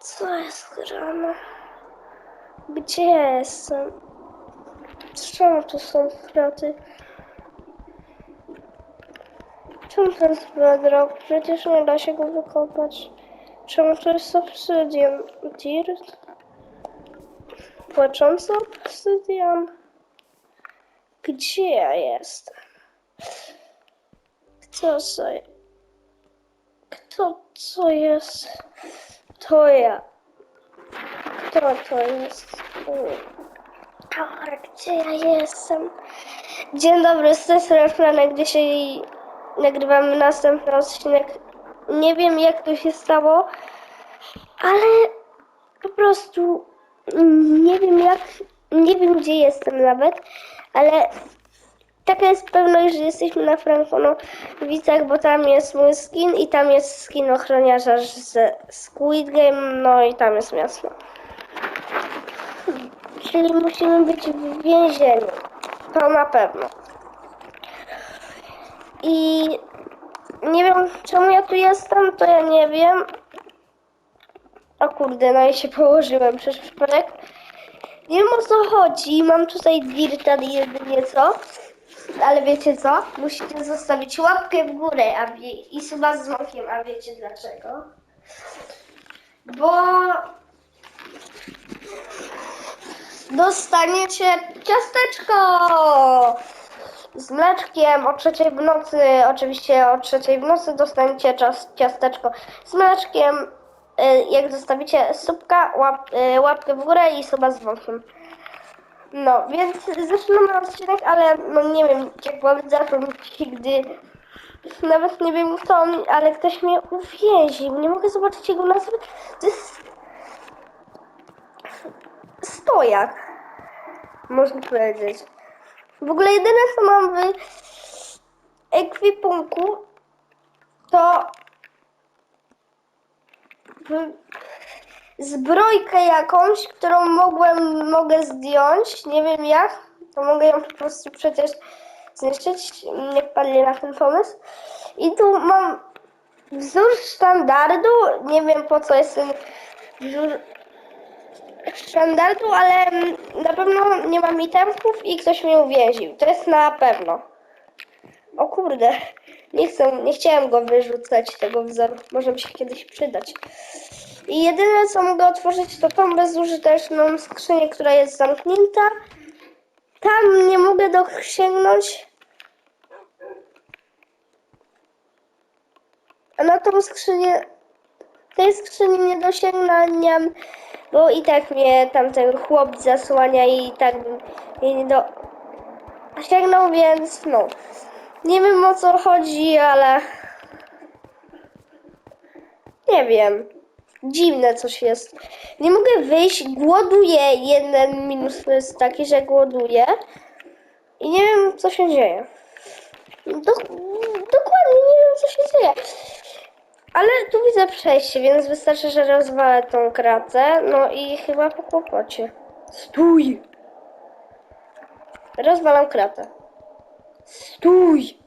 Co jest grane? Gdzie jestem? Czemu tu są kraty? Czemu to jest bedrock? Przecież nie da się go wykopać. Czemu to jest obsydian? Dirt? Płaczący obsydian? Gdzie ja jestem? Kto co? Kto co jest? To ja. Kto to jest? Ale gdzie ja jestem? Dzień dobry, z tej strony Franek. Dzisiaj nagrywamy następny odcinek. Nie wiem jak to się stało, ale po prostu nie wiem jak, nie wiem gdzie jestem nawet, ale taka jest pewność, że jesteśmy na Frankonowicach, bo tam jest mój skin i tam jest skin ochroniarza z Squid Game, no i tam jest miasto. Czyli musimy być w więzieniu. To na pewno. I nie wiem czemu ja tu jestem, to ja nie wiem. O kurde, no i się położyłem przez przypadek. Nie wiem o co chodzi, mam tutaj dirta jedynie co. Ale wiecie co? Musicie zostawić łapkę w górę a wie, i suba z dzwonkiem, a wiecie dlaczego? Bo dostaniecie ciasteczko z mleczkiem o trzeciej w nocy. Oczywiście o trzeciej w nocy dostaniecie czas, ciasteczko z mleczkiem. y, Jak zostawicie subka, łap, y, łapkę w górę i suba z dzwonkiem. No, więc zaczynamy odcinek, ale no nie wiem, jak mam zaczął gdy nawet nie wiem kto on, ale ktoś mnie uwięził. Nie mogę zobaczyć jego nazwy. To jest stojak, można powiedzieć. W ogóle jedyne co mam w ekwipunku to w- zbrojkę jakąś, którą mogłem, mogę zdjąć, nie wiem jak, to mogę ją po prostu przecież zniszczyć, nie wpadli na ten pomysł. I tu mam wzór standardu, nie wiem po co jest ten wzór standardu, ale na pewno nie mam itemków i ktoś mnie uwięził, to jest na pewno. O kurde, nie chcę, nie chciałem go wyrzucać, tego wzoru, może mi się kiedyś przydać. I jedyne co mogę otworzyć to tą bezużyteczną skrzynię, która jest zamknięta. Tam nie mogę dosięgnąć. A na tą skrzynię, tej skrzyni nie dosięgnę, bo i tak mnie tamten chłop zasłania i tak bym jej nie do... sięgnął, więc no. Nie wiem o co chodzi, ale... Nie wiem. Dziwne coś jest. Nie mogę wyjść, głoduję. Jeden minus jest taki, że głoduję. I nie wiem, co się dzieje. Do, dokładnie nie wiem, co się dzieje. Ale tu widzę przejście, więc wystarczy, że rozwalę tą kratę. No i chyba po kłopocie. Stój! Rozwalam kratę. Stój!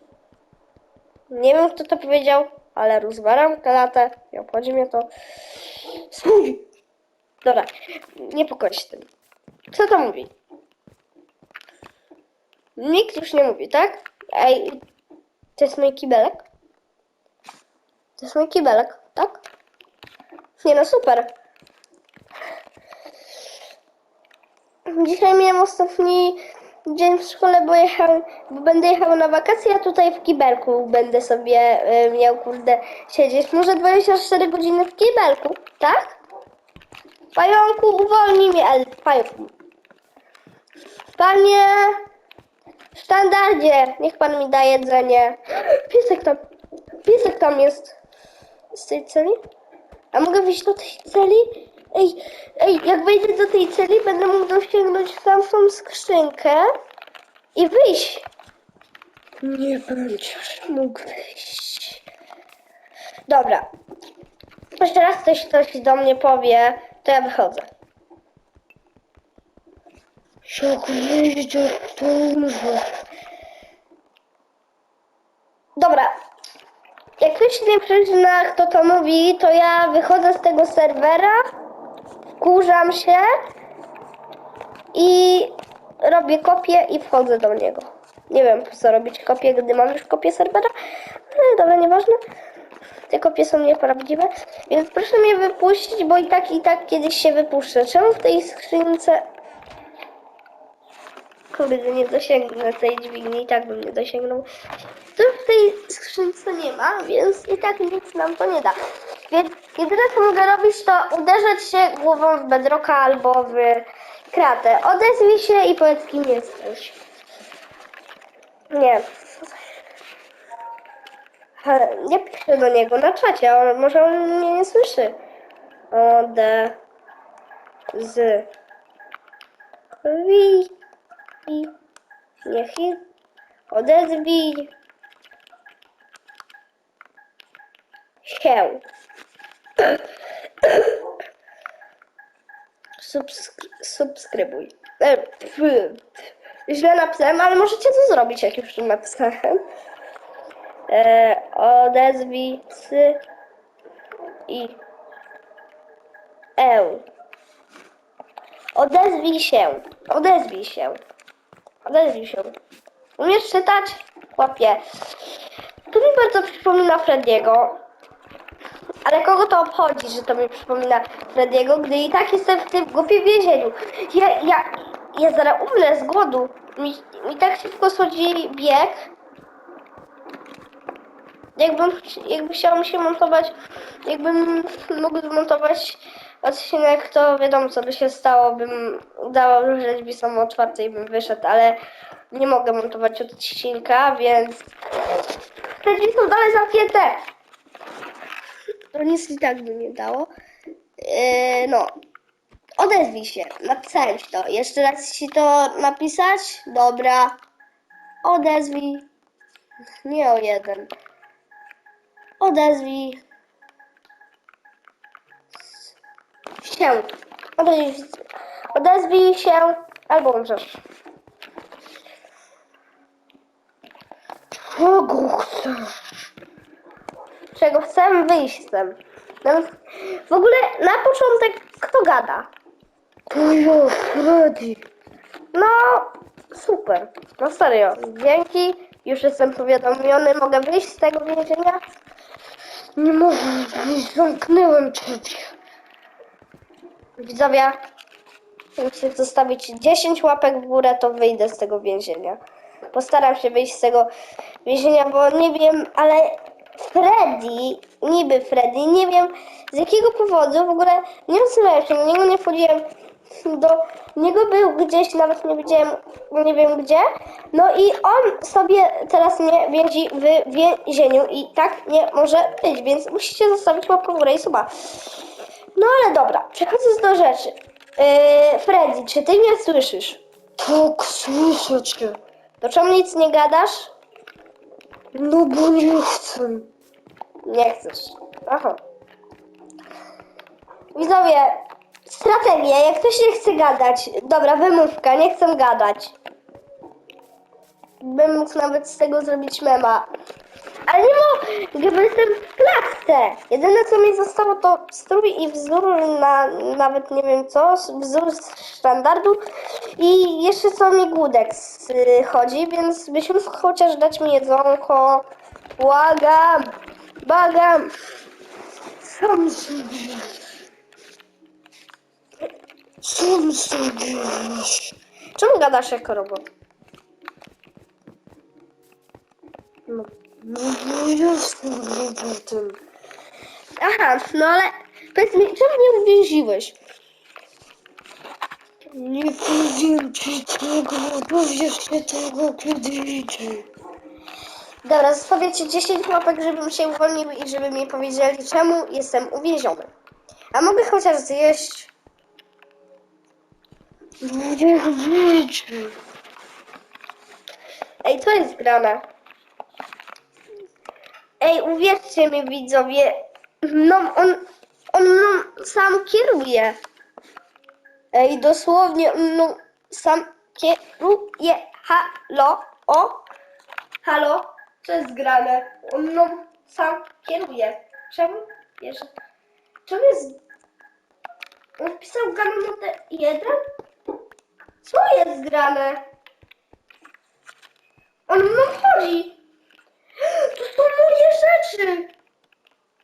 Nie wiem, kto to powiedział, ale rozwalam klatę. Nie obchodzi mnie to. Stój! Dobra, nie pokończ się tym. Co to mówi? Nikt już nie mówi, tak? Ej, to jest mój kibelek? To jest mój kibelek, tak? Nie no, super. Dzisiaj miałem ostatni dzień w szkole, bo, jechałem, bo będę jechał na wakacje, a tutaj w kibelku będę sobie y, miał, kurde, siedzieć. Może 24 godziny w kibelku, tak? Pająku, uwolnij mnie, ale pająku. Panie, w standardzie, niech pan mi da jedzenie. Piesek tam, piesek tam jest. Z tej celi? A mogę wyjść do tej celi? Ej, ej, jak wejdę do tej celi, będę mógł dosięgnąć tamtą skrzynkę i wyjść. Nie będziesz mógł wyjść. Dobra. Jeszcze raz ktoś coś do mnie powie, to ja wychodzę. Jak wyjdzie, to umrze. Dobra. jak ktoś nie przyzna, kto to mówi, to ja wychodzę z tego serwera, wkurzam się i robię kopię i wchodzę do niego. Nie wiem, po co robić kopię, gdy mam już kopię serwera, ale dobra, nieważne. Te kopie są nieprawdziwe, więc proszę mnie wypuścić, bo i tak, i tak kiedyś się wypuszczę. Czemu w tej skrzynce... Kurde, nie dosięgnę tej dźwigni, i tak bym nie dosięgnął. Tu w tej skrzynce nie ma, więc i tak nic nam to nie da. Więc jedyne co mogę robić, to uderzać się głową w bedroka albo w kratę. Odezwij się i powiedz kim jesteś. Nie. Nie piszę do niego na czacie, on, może on mnie nie słyszy. Ode z wi i niech odezwij się. Subsk- subskrybuj. E, źle napisałem, ale możecie to zrobić, jak już napisałem. E, odezwij sy i eł. Odezwij się. Odezwij się. Odezwij się. Umiesz czytać? Chłopie. To mi bardzo przypomina Frediego. Ale kogo to obchodzi, że to mi przypomina Frediego, gdy i tak jestem w tym głupim więzieniu. Ja, ja, ja zaraz umrę z głodu. Mi, mi tak szybko schodzi bieg. Jakbym, jakby chciał się montować, jakbym mógł zmontować odcinek, to wiadomo co by się stało, bym że drzwi są otwarte i bym wyszedł, ale nie mogę montować odcinka, więc te drzwi są dalej zamknięte. To nic i tak by nie dało. Yy, no, odezwij się, napisałem ci to. Jeszcze raz ci to napisać? Dobra. Odezwij. Nie o jeden. Odezwij się. Odezwij, odezwij się albo umrzesz. Czego chcesz? Czego chcę? Wyjść chcę. No, w ogóle na początek kto gada? To ja, Freddy. No, super. No serio. Dzięki. Już jestem powiadomiony. Mogę wyjść z tego więzienia? Nie mogę wyjść. Zamknęłem ciebie. Widzowie, muszę zostawić 10 łapek w górę, to wyjdę z tego więzienia. Postaram się wyjść z tego więzienia, bo nie wiem, ale Freddy, niby Freddy, nie wiem z jakiego powodu, w ogóle nie rozumiałem się, do niego nie wchodziłem, do niego był gdzieś, nawet nie widziałem, nie wiem gdzie, no i on sobie teraz mnie więzi w więzieniu i tak nie może być, więc musicie zostawić łapkę w górę i suba. No ale dobra, przechodząc do rzeczy. Yy, Freddy, czy ty mnie słyszysz? Tak, słyszę cię. To czemu nic nie gadasz? No bo nie chcę. Nie chcesz. Aha. Widzowie, strategia. Jak ktoś nie chce gadać, dobra, wymówka, nie chcę gadać. Bym mógł nawet z tego zrobić mema. Ale nie bo jestem w klatce. Jedyne co mi zostało to strój i wzór na nawet nie wiem co, wzór z standardu i jeszcze co mi głódek y, chodzi, więc byś mógł chociaż dać mi jedzonko. Błagam, błagam. Sam sobie. Sam sobie. Czemu gadasz jako robot? No, no bo jestem robotem. Aha, no ale powiedz mi, czemu mnie uwięziłeś? Nie powiem ci tego, dowiesz się tego kiedy indziej. Dobra, zostawię ci 10 łapek, żebym się uwolnił i żeby mi powiedzieli, czemu jestem uwięziony. A mogę chociaż zjeść? No niech wyjdzie. Ej, co jest grane? Ej, uwierzcie mi widzowie, no on, on mną sam kieruje. Ej, dosłownie mną sam kieruje. Halo? O? Halo? Co jest grane? On mną sam kieruje. Czemu? Wiesz, czemu jest... On wpisał gaminotę 1? Co jest grane? On mną chodzi. Rzeczy.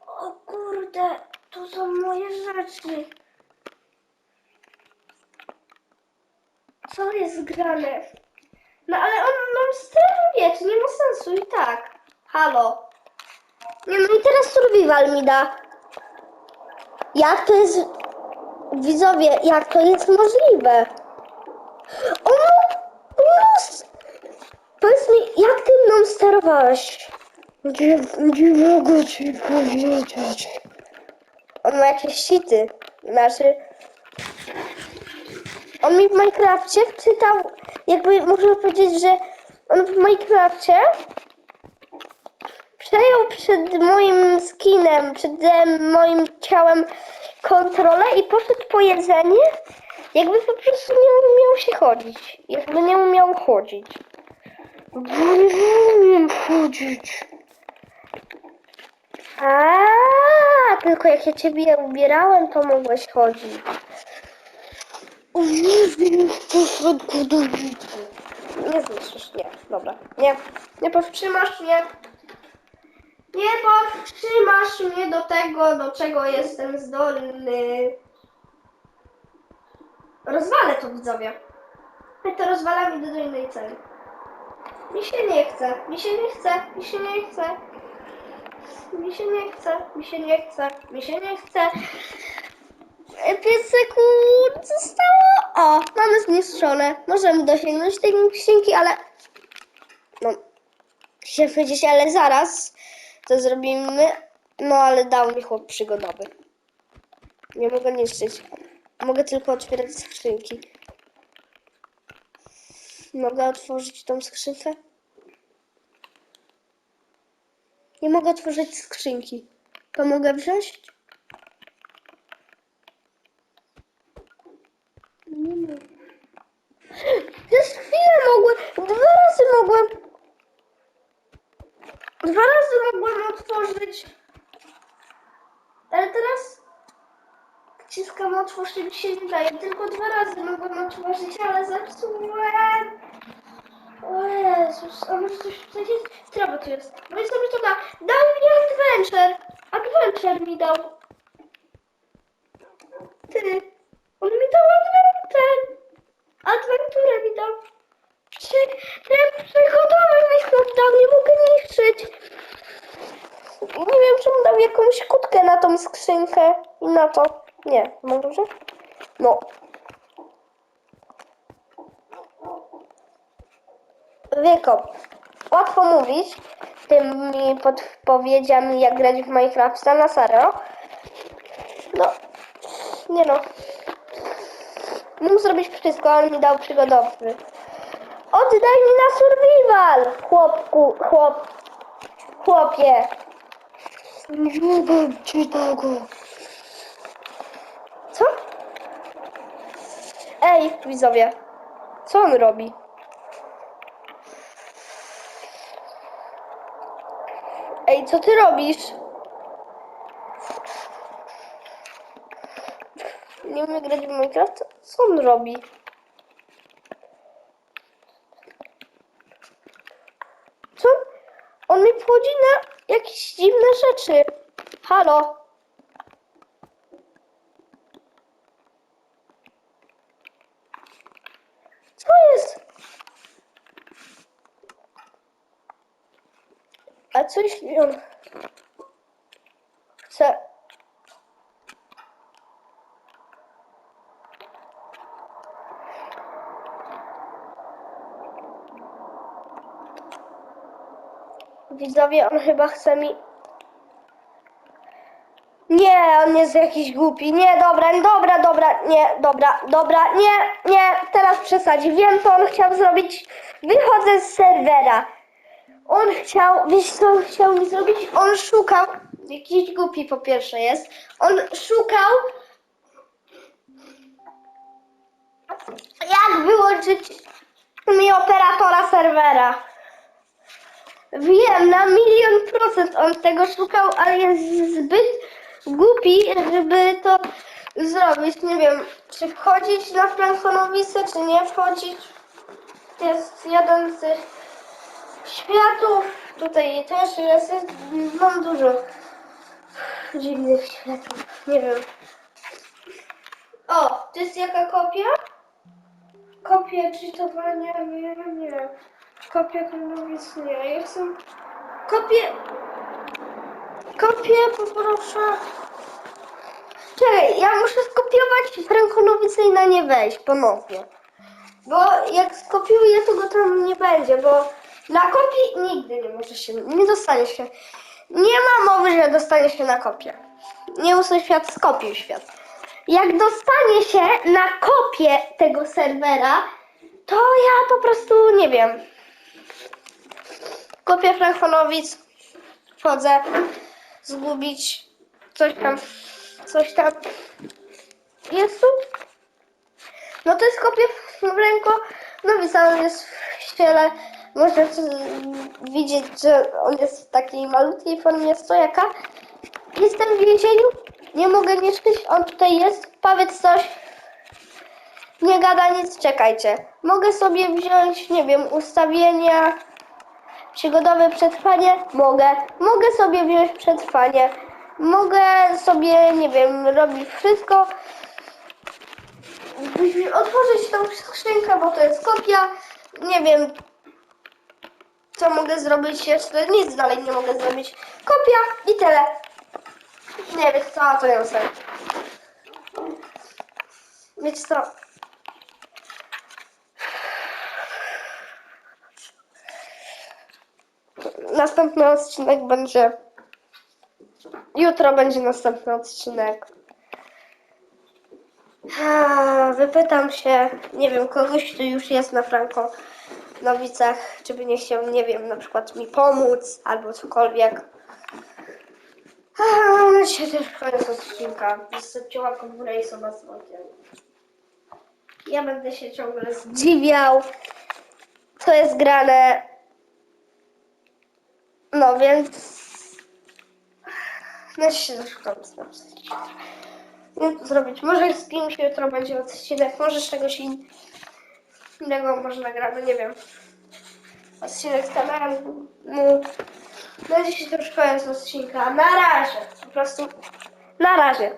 O kurde, to są moje rzeczy. Co jest grane? No ale on nam steruje, to nie ma sensu i tak. Halo. Nie no i teraz survival mi da. Jak to jest... Widzowie, jak to jest możliwe? O, no, Powiedz mi, jak ty mną sterowałeś? Nie, nie mogę ci powiedzieć. On ma jakieś sity. Znaczy... On mi w Minecrafcie wczytał, jakby można powiedzieć, że on w Minecrafcie przejął przed moim skinem, przed moim ciałem kontrolę i poszedł po jedzenie, jakby po prostu nie umiał się chodzić. Jakby nie umiał chodzić. Bo nie umiem chodzić. A, tylko jak ja ciebie ubierałem, to mogłeś chodzić. O nie wiem, poszedł do. Nie zniszczysz, nie. Dobra. Nie. Nie powstrzymasz mnie. Nie powstrzymasz mnie do tego, do czego jestem zdolny. Rozwalę to widzowie. My to rozwalamy do innej celi. Mi się nie chce, mi się nie chce, mi się nie chce. Mi się nie chce, mi się nie chce, mi się nie chce. 5 sekund zostało. O, mamy zniszczone. Możemy dosięgnąć tej skrzynki, ale... No, się powiedzieć, ale zaraz to zrobimy. No, ale dał mi chłop przygodowy. Nie mogę niszczyć. Mogę tylko otwierać skrzynki. Mogę otworzyć tą skrzynkę? Nie mogę otworzyć skrzynki. To mogę wziąć? Nie mogę. Przez chwilę mogłem, dwa razy mogłem. Dwa razy mogłem otworzyć. Ale teraz wciskam mi się nie daje. Tylko dwa razy mogłem otworzyć, ale zepsułem. O Jezus, a może coś tutaj jest? Trawa tu jest. No i sobie to da. Dał mi adventure. Adventure mi dał. Ty. On mi dał adventure. Adventure mi dał. Prze ten przygodowy mi dał, nie mogę niszczyć. Nie wiem, czemu dał jakąś kutkę na tą skrzynkę i na to. Nie, może? No. Wieko, łatwo mówić tymi podpowiedziami, jak grać w Minecrafta na serio. No, nie no. Mógł zrobić wszystko, ale mi dał przygodowy. Oddaj mi na survival, chłopku, chłop, chłopie. Nie mogę ci tego. Co? Ej, widzowie, co on robi? Ej, co ty robisz? Nie umie grać w Minecraft? Co on robi? Co? On mi wchodzi na jakieś dziwne rzeczy. Halo? Co jest? A co jeśli on chce... Widzowie, on chyba chce mi... Nie, on jest jakiś głupi. Nie, dobra, dobra, dobra, nie, dobra, dobra, nie, nie, teraz przesadzi. Wiem, co on chciał zrobić. Wychodzę z serwera. On chciał, wiesz co on chciał mi zrobić? On szukał, jakiś głupi po pierwsze jest, on szukał, jak wyłączyć mi operatora serwera. Wiem, na milion procent on tego szukał, ale jest zbyt głupi, żeby to zrobić. Nie wiem, czy wchodzić na Frankonowicę, czy nie wchodzić. Jest jeden z światów. Tutaj też jest, jest mam dużo dziwnych światów. Nie wiem. O, to jest jaka kopia? Kopia czytowania, nie, nie. Kopia kanowic, nie. Ja chcę... Kopię... Kopię poproszę... Czekaj, ja muszę skopiować Frankonowice i na nie wejść ponownie. Bo jak skopiuję, to go tam nie będzie, bo na kopii nigdy nie może się, nie dostanie się. Nie ma mowy, że dostanie się na kopię. Nie usuń świat, skopiuj świat. Jak dostanie się na kopię tego serwera, to ja po prostu nie wiem. Kopię Frankonowic, wchodzę, zgubić coś tam, coś tam. Jest tu? No to jest kopia w ręku. No widzę, jest w ściele. Można tu widzieć, że on jest w takiej malutkiej formie stojaka. Jestem w więzieniu. Nie mogę mieszkać. On tutaj jest. Powiedz coś. Nie gada nic, czekajcie. Mogę sobie wziąć, nie wiem, ustawienia przygodowe przetrwanie? Mogę. Mogę sobie wziąć przetrwanie. Mogę sobie, nie wiem, robić wszystko. Otworzyć tą skrzynkę, bo to jest kopia. Nie wiem, co mogę zrobić jeszcze. Nic dalej nie mogę zrobić. Kopia i tyle. Nie wiem, co to jest. Wiecie co? Następny odcinek będzie. Jutro będzie następny odcinek. Wypytam się, nie wiem, kogoś, kto już jest na Frankonowicach, czy by nie chciał, nie wiem, na przykład mi pomóc albo cokolwiek. A, Dzisiaj też koniec odcinka. Wystarczyła komórę i sama z. Ja będę się ciągle zdziwiał, co jest grane. No więc... No się zaszukam to zrobić. Może z kimś jutro będzie odcinek, może z czegoś in- innego może nagramy, nie wiem. Odcinek z kamerą. No, będzie się troszkę koniec odcinka. Na razie. Po prostu na razie.